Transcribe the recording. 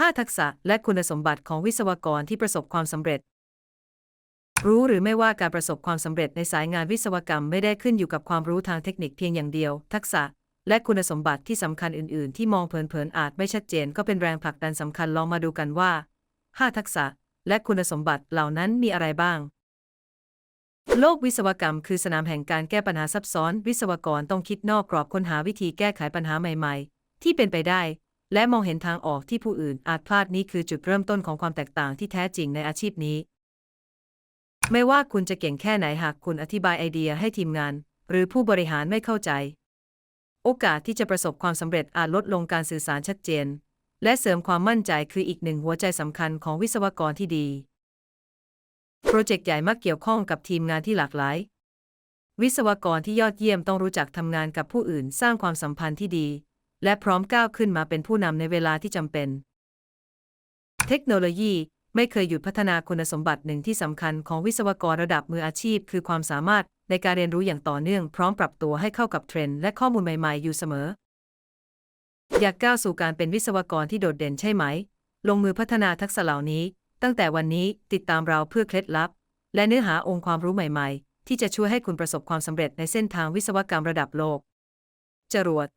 5 ทักษะและคุณสมบัติของวิศวกรที่ประสบความสำเร็จ รู้หรือไม่ว่าการประสบความสำเร็จในสายงานวิศวกรรมไม่ได้ขึ้นอยู่กับความรู้ทางเทคนิคเพียงอย่างเดียว ทักษะ และคุณสมบัติที่สำคัญอื่น ๆ ที่มองเผิน ๆ อาจไม่ชัดเจนก็เป็นแรงผลักดันสำคัญลองมาดูกันว่า 5 ทักษะ และคุณสมบัติเหล่านั้นมีอะไรบ้าง โลกวิศวกรรม คือสนามแห่งการแก้ปัญหาซับซ้อน วิศวกรต้องคิดนอกกรอบค้นหาวิธีแก้ไขปัญหาใหม่ ๆ ที่เป็นไปได้ และมองเห็นทางออกที่ผู้อื่นอาจพลาดนี้คือจุดเริ่มต้นของความแตกต่างที่แท้จริงในอาชีพนี้ ไม่ว่าคุณจะเก่งแค่ไหนหากคุณอธิบายไอเดียให้ทีมงาน หรือผู้บริหารไม่เข้าใจ โอกาสที่จะประสบความสำเร็จอาจลดลงการสื่อสารชัดเจน และเสริมความมั่นใจคืออีกหนึ่งหัวใจสำคัญของวิศวกรที่ดี โปรเจกต์ใหญ่มักเกี่ยวข้องกับทีมงานที่หลากหลาย วิศวกรที่ยอดเยี่ยมต้องรู้จักทำงานกับผู้อื่นสร้างความสัมพันธ์ที่ดี และพร้อมก้าวขึ้นมาเป็นผู้นำในเวลาที่จำเป็น เทคโนโลยีไม่เคยหยุดพัฒนาคุณสมบัติหนึ่งที่สำคัญของวิศวกรระดับมืออาชีพ คือความสามารถในการเรียนรู้อย่างต่อเนื่อง พร้อมปรับตัวให้เข้ากับเทรนด์และข้อมูลใหม่ๆ อยู่เสมอ อยากก้าวสู่การเป็นวิศวกรที่โดดเด่นใช่ไหม ลงมือพัฒนาทักษะเหล่านี้ ตั้งแต่วันนี้ติดตามเราเพื่อเคล็ดลับ และเนื้อหาองค์ความรู้ใหม่ ๆ ที่จะช่วยให้คุณประสบความสำเร็จในเส้นทางวิศวกรรมระดับโลก จรวด